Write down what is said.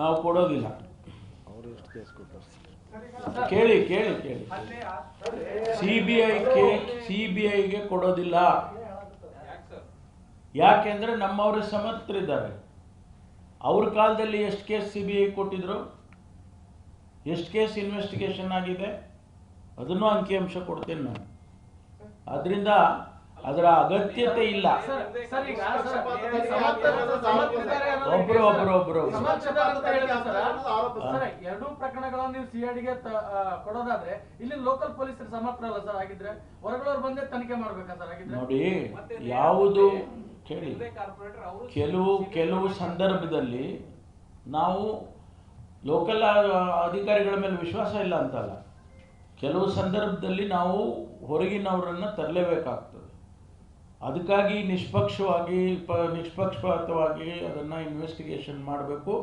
ನಾವು ಕೊಡೋದಿಲ್ಲ. ಕೇಳಿ ಕೇಳಿ ಕೇಳಿ. ಸಿ ಬಿ ಐಗೆ ಸಿ ಬಿ ಐಗೆ ಕೊಡೋದಿಲ್ಲ. ಯಾಕೆಂದ್ರೆ ನಮ್ಮವರು ಸಮರ್ಥರಿದ್ದಾರೆ. ಅವ್ರ ಕಾಲದಲ್ಲಿ ಎಷ್ಟು ಕೇಸ್ ಸಿ ಬಿ ಐ ಕೊಟ್ಟಿದ್ರು? ಎಷ್ಟು ಕೇಸ್ ಇನ್ವೆಸ್ಟಿಗೇಷನ್ ಆಗಿದೆ? ಅದನ್ನು ಅಂಕಿಅಂಶ ಕೊಡ್ತೇನೆ ನಾನು. ಅದರಿಂದ ಅದರ ಅಗತ್ಯತೆ ಇಲ್ಲ. ಒಬ್ರು ಒಬ್ರು ಒಬ್ರು. ಎರಡೂ ಪ್ರಕರಣಗಳನ್ನು ನೀವು ಸಿಐಡಿಗೆ ಕೊಡೋದಾದ್ರೆ ಇಲ್ಲಿ ಲೋಕಲ್ ಪೊಲೀಸರು ಸಮರ್ಥರಲ್ಲ ಸರ್ ಆಗಿದ್ರೆ ಹೊರಗಳವ್ರು ಬಂದೇ ತನಿಖೆ ಮಾಡ್ಬೇಕಾ ಸರ್ ಆಗಿದ್ರೆ ನೋಡಿ ಯಾವುದು ಕೇಳಿ ಕೆಲವು ಕೆಲವು ಸಂದರ್ಭದಲ್ಲಿ ನಾವು ಲೋಕಲ್ ಅಧಿಕಾರಿಗಳ ಮೇಲೆ ವಿಶ್ವಾಸ ಇಲ್ಲ ಅಂತಲ್ಲ. ಕೆಲವು ಸಂದರ್ಭದಲ್ಲಿ ನಾವು ಹೊರಗಿನವರನ್ನು ತರಲೇಬೇಕಾಗ್ತದೆ. ಅದಕ್ಕಾಗಿ ನಿಷ್ಪಕ್ಷವಾಗಿ ಪ ನಿಷ್ಪಕ್ಷಪಾತವಾಗಿ ಅದನ್ನು ಇನ್ವೆಸ್ಟಿಗೇಷನ್ ಮಾಡಬೇಕು.